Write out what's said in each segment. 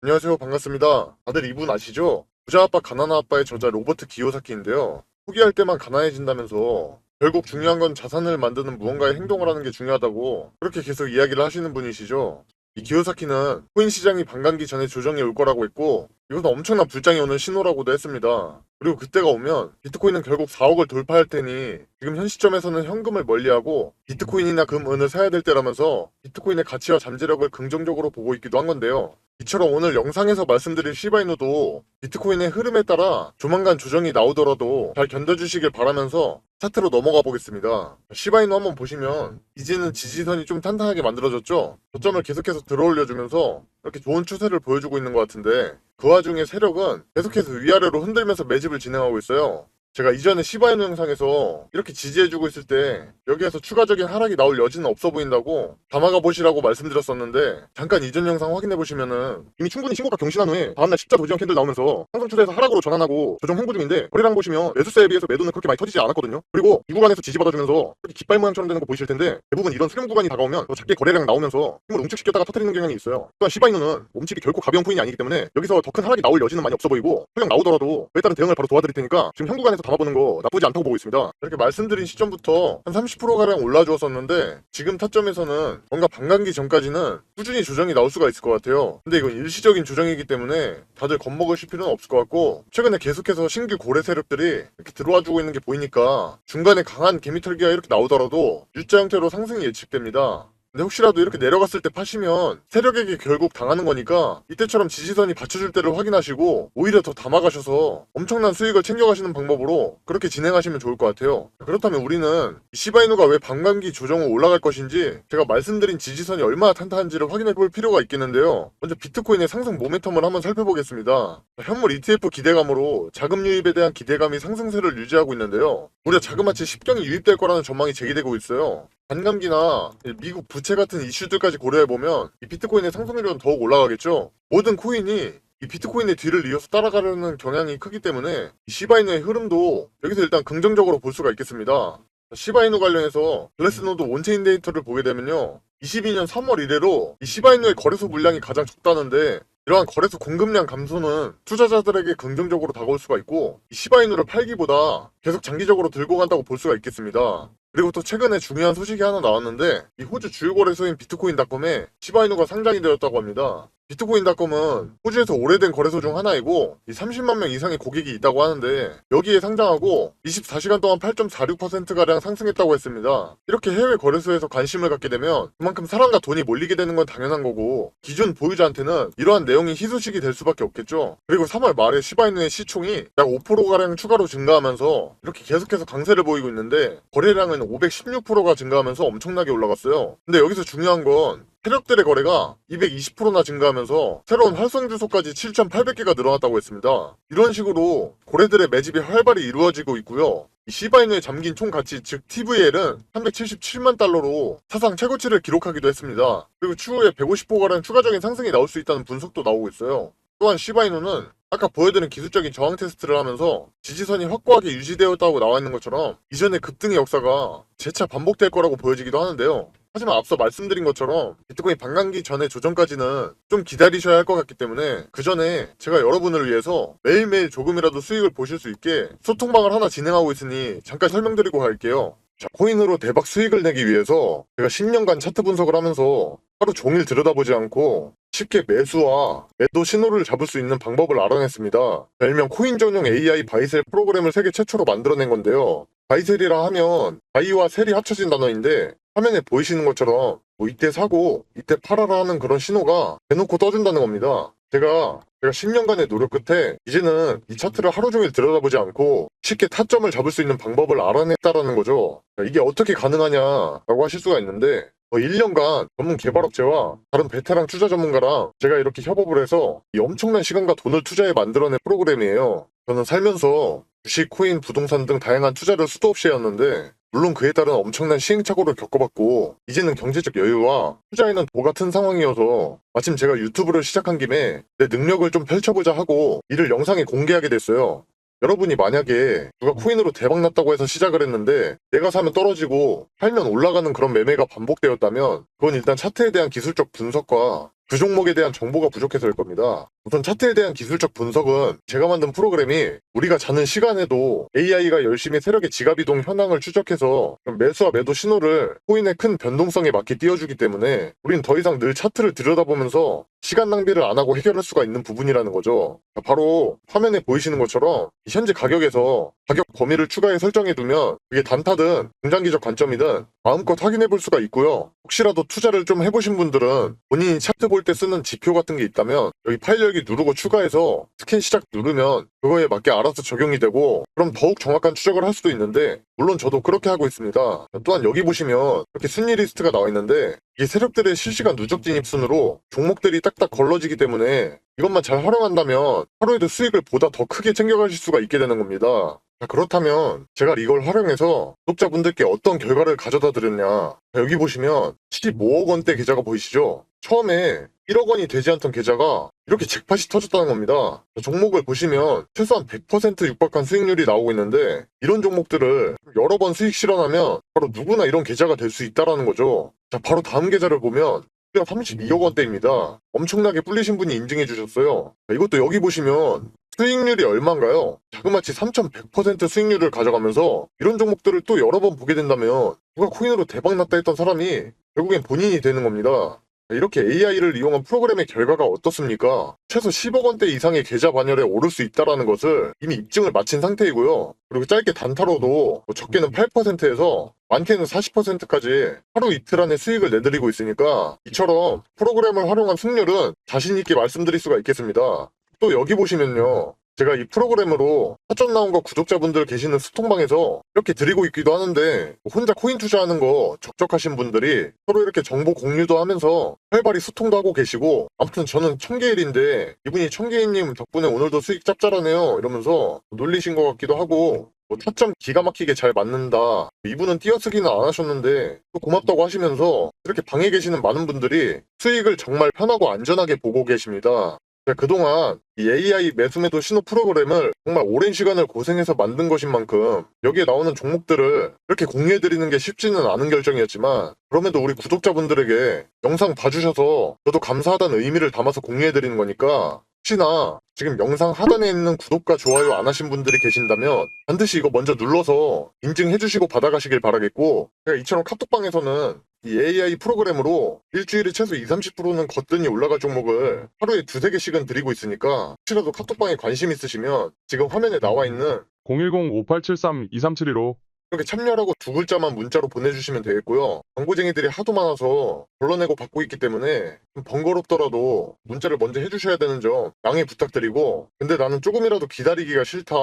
안녕하세요. 반갑습니다. 다들 이분 아시죠? 부자 아빠 가난한 아빠의 저자 로버트 기요사키인데요. 포기할 때만 가난해진다면서 결국 중요한 건 자산을 만드는 무언가의 행동을 하는 게 중요하다고 그렇게 계속 이야기를 하시는 분이시죠. 이 기요사키는 코인 시장이 반감기 전에 조정이 올 거라고 했고 이것은 엄청난 불장이 오는 신호라고도 했습니다. 그리고 그때가 오면 비트코인은 결국 4억을 돌파할 테니 지금 현 시점에서는 현금을 멀리하고 비트코인이나 금, 은을 사야 될 때라면서 비트코인의 가치와 잠재력을 긍정적으로 보고 있기도 한 건데요. 이처럼 오늘 영상에서 말씀드린 시바이누도 비트코인의 흐름에 따라 조만간 조정이 나오더라도 잘 견뎌주시길 바라면서 차트로 넘어가 보겠습니다. 시바이누 한번 보시면 이제는 지지선이 좀 탄탄하게 만들어졌죠? 저점을 계속해서 들어올려주면서 이렇게 좋은 추세를 보여주고 있는 것 같은데 그 와중에 세력은 계속해서 위아래로 흔들면서 매집을 진행하고 있어요. 제가 이전에 시바이누 영상에서 이렇게 지지해주고 있을 때 여기에서 추가적인 하락이 나올 여지는 없어 보인다고 담아가 보시라고 말씀드렸었는데 잠깐 이전 영상 확인해 보시면은 이미 충분히 신고가 경신한 후에 다음날 십자 도지형 캔들 나오면서 상승 추세에서 하락으로 전환하고 조정 홍보 중인데 거래량 보시면 매수세에 비해서 매도는 그렇게 많이 터지지 않았거든요. 그리고 이 구간에서 지지받아주면서 이렇게 깃발 모양처럼 되는 거 보이실 텐데 대부분 이런 수렴 구간이 다가오면 더 작게 거래량 나오면서 힘을 움축시켰다가 터뜨리는 경향이 있어요. 또한 시바이누는 몸집이 결코 가벼운 코인이 아니기 때문에 여기서 더 큰 하락이 나올 여지는 많이 없어 보이고 설령 나오더라도 그에 따른 대응을 바로 도와드릴 테니까 지금 현 구간에서 담아보는 거 나쁘지 않다고 보고 있습니다. 이렇게 말씀드린 시점부터 한 30%가량 올라주었었는데 지금 타점에서는 뭔가 반감기 전까지는 꾸준히 조정이 나올 수가 있을 것 같아요. 근데 이건 일시적인 조정이기 때문에 다들 겁먹으실 필요는 없을 것 같고 최근에 계속해서 신규 고래 세력들이 이렇게 들어와주고 있는 게 보이니까 중간에 강한 개미털기가 이렇게 나오더라도 U자 형태로 상승이 예측됩니다. 근데 혹시라도 이렇게 내려갔을 때 파시면 세력에게 결국 당하는 거니까 이때처럼 지지선이 받쳐줄 때를 확인하시고 오히려 더 담아가셔서 엄청난 수익을 챙겨가시는 방법으로 그렇게 진행하시면 좋을 것 같아요. 그렇다면 우리는 이 시바이누가 왜 반감기 조정 후 올라갈 것인지 제가 말씀드린 지지선이 얼마나 탄탄한지를 확인해 볼 필요가 있겠는데요. 먼저 비트코인의 상승 모멘텀을 한번 살펴보겠습니다. 현물 ETF 기대감으로 자금 유입에 대한 기대감이 상승세를 유지하고 있는데요. 무려 자그마치 10경이 유입될 거라는 전망이 제기되고 있어요. 반감기나 미국 부채 같은 이슈들까지 고려해보면 이 비트코인의 상승률은 더욱 올라가겠죠. 모든 코인이 이 비트코인의 뒤를 이어서 따라가려는 경향이 크기 때문에 이 시바이누의 흐름도 여기서 일단 긍정적으로 볼 수가 있겠습니다. 시바이누 관련해서 글래스노드 온체인 데이터를 보게 되면요. 22년 3월 이래로 이 시바이누의 거래소 물량이 가장 적다는데 이러한 거래소 공급량 감소는 투자자들에게 긍정적으로 다가올 수가 있고 이 시바이누를 팔기보다 계속 장기적으로 들고 간다고 볼 수가 있겠습니다. 그리고 또 최근에 중요한 소식이 하나 나왔는데 이 호주 주요 거래소인 비트코인닷컴에 시바이누가 상장이 되었다고 합니다. 비트코인닷컴은 호주에서 오래된 거래소 중 하나이고 이 30만 명 이상의 고객이 있다고 하는데 여기에 상장하고 24시간 동안 8.46%가량 상승했다고 했습니다. 이렇게 해외 거래소에서 관심을 갖게 되면 그만큼 사람과 돈이 몰리게 되는 건 당연한 거고 기존 보유자한테는 이러한 내용이 희소식이 될 수밖에 없겠죠. 그리고 3월 말에 시바이누의 시총이 약 5%가량 추가로 증가하면서 이렇게 계속해서 강세를 보이고 있는데 거래량은 516%가 증가하면서 엄청나게 올라갔어요. 근데 여기서 중요한 건 세력들의 거래가 220%나 증가하면서 새로운 활성 주소까지 7,800개가 늘어났다고 했습니다. 이런 식으로 고래들의 매집이 활발히 이루어지고 있고요. 이 시바이누의 잠긴 총 가치 즉 TVL은 377만 달러로 사상 최고치를 기록하기도 했습니다. 그리고 추후에 150%가량 추가적인 상승이 나올 수 있다는 분석도 나오고 있어요. 또한 시바이누는 아까 보여드린 기술적인 저항 테스트를 하면서 지지선이 확고하게 유지되었다고 나와 있는 것처럼 이전의 급등의 역사가 재차 반복될 거라고 보여지기도 하는데요. 하지만 앞서 말씀드린 것처럼 비트코인 반감기 전에 조정까지는 좀 기다리셔야 할 것 같기 때문에 그 전에 제가 여러분을 위해서 매일매일 조금이라도 수익을 보실 수 있게 소통방을 하나 진행하고 있으니 잠깐 설명드리고 갈게요. 자, 코인으로 대박 수익을 내기 위해서 제가 10년간 차트 분석을 하면서 하루 종일 들여다보지 않고 쉽게 매수와 매도 신호를 잡을 수 있는 방법을 알아냈습니다. 별명 코인 전용 AI 바이셀 프로그램을 세계 최초로 만들어낸 건데요. 바이셀이라 하면 바이와 셀이 합쳐진 단어인데 화면에 보이시는 것처럼 뭐 이때 사고 이때 팔아라 하는 그런 신호가 대놓고 떠준다는 겁니다. 제가 제가 10년간의 노력 끝에 이제는 이 차트를 하루 종일 들여다보지 않고 쉽게 타점을 잡을 수 있는 방법을 알아냈다라는 거죠. 이게 어떻게 가능하냐라고 하실 수가 있는데 뭐 1년간 전문 개발업체와 다른 베테랑 투자 전문가랑 제가 이렇게 협업을 해서 이 엄청난 시간과 돈을 투자해 만들어낸 프로그램이에요. 저는 살면서 주식, 코인, 부동산 등 다양한 투자를 수도 없이 해왔는데 물론 그에 따른 엄청난 시행착오를 겪어봤고 이제는 경제적 여유와 투자에는 도 같은 상황이어서 마침 제가 유튜브를 시작한 김에 내 능력을 좀 펼쳐보자 하고 이를 영상에 공개하게 됐어요. 여러분이 만약에 누가 코인으로 대박 났다고 해서 시작을 했는데 내가 사면 떨어지고 팔면 올라가는 그런 매매가 반복되었다면 그건 일단 차트에 대한 기술적 분석과 그 종목에 대한 정보가 부족해서일 겁니다. 우선 차트에 대한 기술적 분석은 제가 만든 프로그램이 우리가 자는 시간에도 AI가 열심히 세력의 지갑이동 현황을 추적해서 좀 매수와 매도 신호를 코인의 큰 변동성에 맞게 띄워주기 때문에 우린 더 이상 늘 차트를 들여다보면서 시간 낭비를 안 하고 해결할 수가 있는 부분이라는 거죠. 바로 화면에 보이시는 것처럼 이 현재 가격에서 가격 범위를 추가해 설정해두면 이게 단타든 중장기적 관점이든 마음껏 확인해 볼 수가 있고요. 혹시라도 투자를 좀 해보신 분들은 본인이 차트 볼 때 쓰는 지표 같은 게 있다면 여기 파일 열기 누르고 추가해서 스캔 시작 누르면 그거에 맞게 알아서 적용이 되고 그럼 더욱 정확한 추적을 할 수도 있는데 물론 저도 그렇게 하고 있습니다. 또한 여기 보시면 이렇게 순위 리스트가 나와 있는데 이게 세력들의 실시간 누적 진입 순으로 종목들이 딱딱 걸러지기 때문에 이것만 잘 활용한다면 하루에도 수익을 보다 더 크게 챙겨가실 수가 있게 되는 겁니다. 자, 그렇다면 제가 이걸 활용해서 구독자분들께 어떤 결과를 가져다 드렸냐. 자, 여기 보시면 15억 원대 계좌가 보이시죠? 처음에 1억 원이 되지 않던 계좌가 이렇게 잭팟이 터졌다는 겁니다. 자, 종목을 보시면 최소한 100% 육박한 수익률이 나오고 있는데 이런 종목들을 여러 번 수익 실현하면 바로 누구나 이런 계좌가 될 수 있다라는 거죠. 자, 바로 다음 계좌를 보면 수익 32억 원대입니다. 엄청나게 불리신 분이 인증해 주셨어요. 자, 이것도 여기 보시면 수익률이 얼마인가요? 자그마치 3,100% 수익률을 가져가면서 이런 종목들을 또 여러 번 보게 된다면 누가 코인으로 대박 났다 했던 사람이 결국엔 본인이 되는 겁니다. 이렇게 AI를 이용한 프로그램의 결과가 어떻습니까? 최소 10억 원대 이상의 계좌 반열에 오를 수 있다는 것을 이미 입증을 마친 상태이고요. 그리고 짧게 단타로도 뭐 적게는 8%에서 많게는 40%까지 하루 이틀 안에 수익을 내드리고 있으니까 이처럼 프로그램을 활용한 승률은 자신있게 말씀드릴 수가 있겠습니다. 또 여기 보시면요. 제가 이 프로그램으로 사전 나온 거 구독자분들 계시는 스통방에서 이렇게 드리고 있기도 하는데 혼자 코인 투자하는 거 적적하신 분들이 서로 이렇게 정보 공유도 하면서 활발히 소통도 하고 계시고 아무튼 저는 청개일인데 이분이 청개일님 덕분에 오늘도 수익 짭짤하네요 이러면서 놀리신 것 같기도 하고 뭐 타점 기가 막히게 잘 맞는다. 이분은 띄어쓰기는 안 하셨는데 또 고맙다고 하시면서 이렇게 방에 계시는 많은 분들이 수익을 정말 편하고 안전하게 보고 계십니다. 제가 그동안 이 AI 매수 매도 신호 프로그램을 정말 오랜 시간을 고생해서 만든 것인 만큼 여기에 나오는 종목들을 이렇게 공유해드리는 게 쉽지는 않은 결정이었지만 그럼에도 우리 구독자분들에게 영상 봐주셔서 저도 감사하다는 의미를 담아서 공유해드리는 거니까 혹시나 지금 영상 하단에 있는 구독과 좋아요 안 하신 분들이 계신다면 반드시 이거 먼저 눌러서 인증해 주시고 받아가시길 바라겠고 제가 이처럼 카톡방에서는 이 AI 프로그램으로 일주일에 최소 20, 30%는 거뜬히 올라갈 종목을 하루에 두세 개씩은 드리고 있으니까 혹시라도 카톡방에 관심 있으시면 지금 화면에 나와 있는 010-5873-2372로 이렇게 참여라고 두 글자만 문자로 보내주시면 되겠고요. 광고쟁이들이 하도 많아서 불러내고 받고 있기 때문에 좀 번거롭더라도 문자를 먼저 해주셔야 되는 점 양해 부탁드리고 근데 나는 조금이라도 기다리기가 싫다.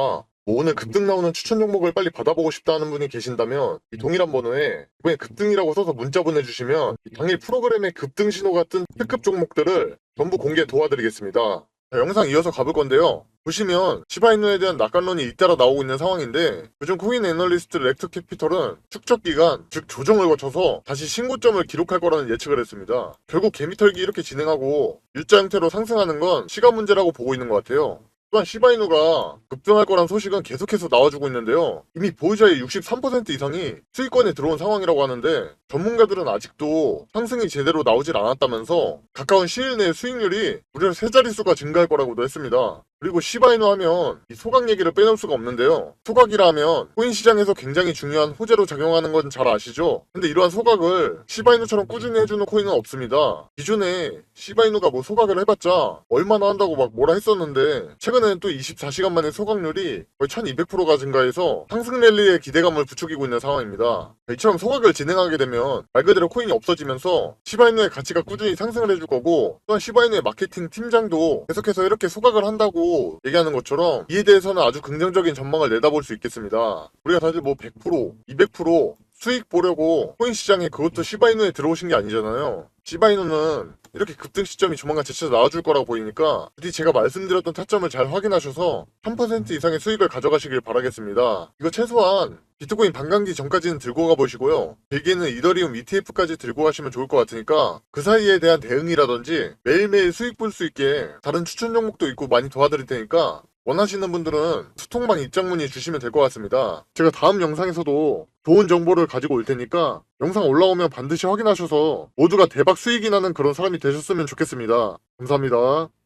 뭐 오늘 급등 나오는 추천 종목을 빨리 받아보고 싶다 하는 분이 계신다면 이 동일한 번호에 이번에 급등이라고 써서 문자 보내주시면 이 당일 프로그램의 급등 신호가 뜬 특급 종목들을 전부 공개 도와드리겠습니다. 자, 영상 이어서 가볼 건데요. 보시면 시바이누에 대한 낙관론이 잇따라 나오고 있는 상황인데 요즘 코인 애널리스트 렉터 캐피털은 축적 기간, 즉 조정을 거쳐서 다시 신고점을 기록할 거라는 예측을 했습니다. 결국 개미털기 이렇게 진행하고 U자 형태로 상승하는 건 시간 문제라고 보고 있는 것 같아요. 또한 시바이누가 급등할 거란 소식은 계속해서 나와주고 있는데요. 이미 보유자의 63% 이상이 수익권에 들어온 상황이라고 하는데 전문가들은 아직도 상승이 제대로 나오질 않았다면서 가까운 시일 내에 수익률이 무려 세 자릿수가 증가할 거라고도 했습니다. 그리고 시바이누 하면 이 소각 얘기를 빼놓을 수가 없는데요. 소각이라 하면 코인 시장에서 굉장히 중요한 호재로 작용하는 건 잘 아시죠? 근데 이러한 소각을 시바이누처럼 꾸준히 해주는 코인은 없습니다. 기존에 시바이누가 뭐 소각을 해봤자 얼마나 한다고 막 뭐라 했었는데 최근에는 또 24시간 만에 소각률이 거의 1200%가 증가해서 상승 랠리에 기대감을 부추기고 있는 상황입니다. 이처럼 소각을 진행하게 되면 말 그대로 코인이 없어지면서 시바이누의 가치가 꾸준히 상승을 해줄 거고 또한 시바이누의 마케팅 팀장도 계속해서 이렇게 소각을 한다고 얘기하는 것처럼 이에 대해서는 아주 긍정적인 전망을 내다볼 수 있겠습니다. 우리가 다들 뭐 100%, 200% 수익 보려고 코인 시장에 그것도 시바이누에 들어오신 게 아니잖아요. 시바이누는 이렇게 급등 시점이 조만간 제쳐서 나와줄 거라고 보이니까 부디 제가 말씀드렸던 타점을 잘 확인하셔서 3% 이상의 수익을 가져가시길 바라겠습니다. 이거 최소한 비트코인 반감기 전까지는 들고 가보시고요. 길게는 이더리움 ETF까지 들고 가시면 좋을 것 같으니까 그 사이에 대한 대응이라든지 매일매일 수익 볼 수 있게 다른 추천 종목도 있고 많이 도와드릴 테니까 원하시는 분들은 수통방 입장문의 주시면 될 것 같습니다. 제가 다음 영상에서도 좋은 정보를 가지고 올 테니까 영상 올라오면 반드시 확인하셔서 모두가 대박 수익이 나는 그런 사람이 되셨으면 좋겠습니다. 감사합니다.